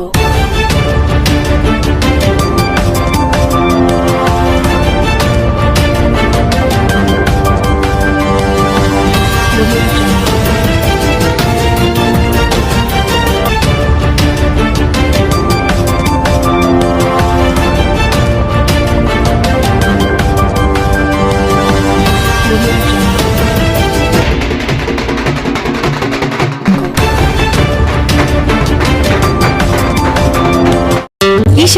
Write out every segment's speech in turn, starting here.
Jungle. Remove jungle.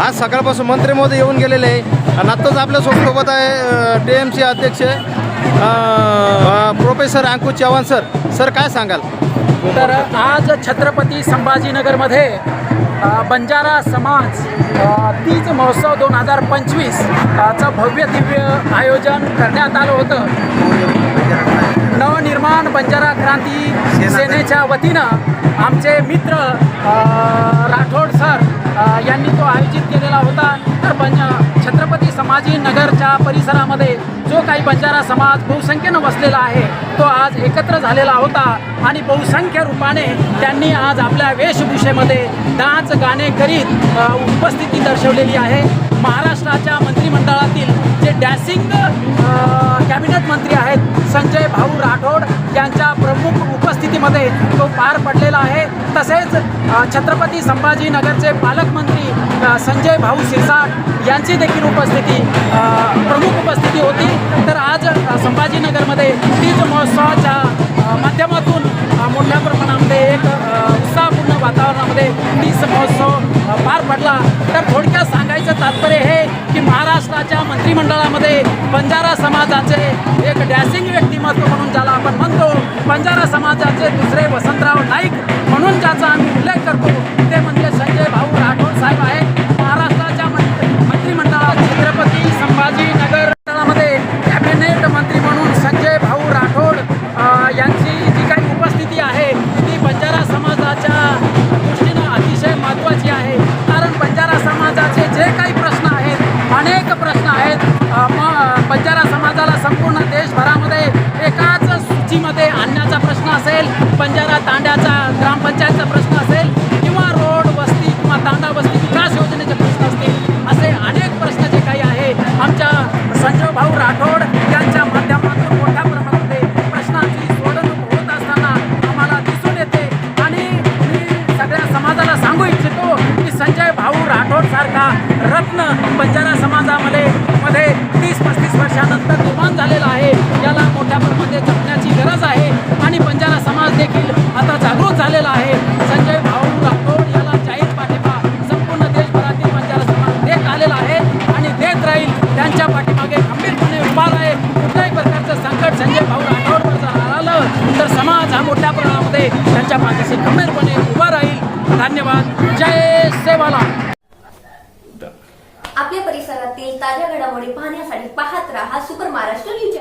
आज सकाळपासून मंत्री मोदी येऊन गेलेले आहे. आणि आत्ताच आपल्यासोबत आहे टी एम सी अध्यक्ष professor Ankush Chavan sir. Sir काय सांगाल? तर आज छत्रपती संभाजीनगरमध्ये बंजारा समाज तीज महोत्सव दोन हजार पंचवीसचं भव्य दिव्य आयोजन करण्यात आलं होतं. बंजारा क्रांती सेनेच्या वतीनं आमचे मित्र राठोड सर यांनी तो आयोजित केलेला होता. तर बंज छत्रपती संभाजीनगरच्या परिसरामध्ये जो काही बंजारा समाज बहुसंख्येनं वसलेला आहे तो आज एकत्र झालेला होता. आणि बहुसंख्य रूपाने त्यांनी आज आपल्या वेशभूषेमध्ये नाच गाणे करीत उपस्थिती दर्शवलेली आहे. महाराष्ट्राच्या मंत्रिमंडळातील जे डॅसिंग कॅबिनेट मंत्री आहेत संजय भाऊ राठोड यांच्या प्रमुख उपस्थितीमध्ये तो पार पडलेला आहे. तसेच छत्रपती संभाजीनगरचे पालकमंत्री संजय भाऊ शिरसाट यांची देखील उपस्थिती प्रमुख उपस्थिती होती. तर आज संभाजीनगरमध्ये तीज महोत्सवाच्या मंत्रिमंडळामध्ये बंजारा समाजाचे एक डॅसिंग व्यक्तिमत्व म्हणून ज्याला आपण म्हणतो बंजारा समाजाचे दुसरे वसंतराव नाईक म्हणून ज्याचा आम्ही उल्लेख करतो. असेल बंजारा तांड्याचा ग्रामपंचायतचा प्रश्न असेल किंवा रोड वस्ती किंवा तांडा वस्ती विकास योजनेचे प्रश्न असतील असे अनेक प्रश्न जे काही आहे आमच्या संजय भाऊ राठोड यांच्या माध्यमातून मोठ्या प्रमाणामध्ये प्रश्नांची सोडवणूक होत असताना आम्हाला दिसून येते. आणि मी सगळ्या समाजाला सांगू इच्छितो की संजय भाऊ राठोड सारखा रत्न बंजारा पाठीमागे खंबीरपणे उभा आहे कुठल्याही प्रकारचं संकट संजय भाऊ राठोडवर आलं तर समाज हा मोठ्या प्रमाणामध्ये त्यांच्या पाठीशी खंबीरपणे उभा राहील. धन्यवाद. जय सेवाला आपल्या परिसरातील ताज्या घडामोडी पाहण्यासाठी पाहत राहा सुपर महाराष्ट्र न्यूज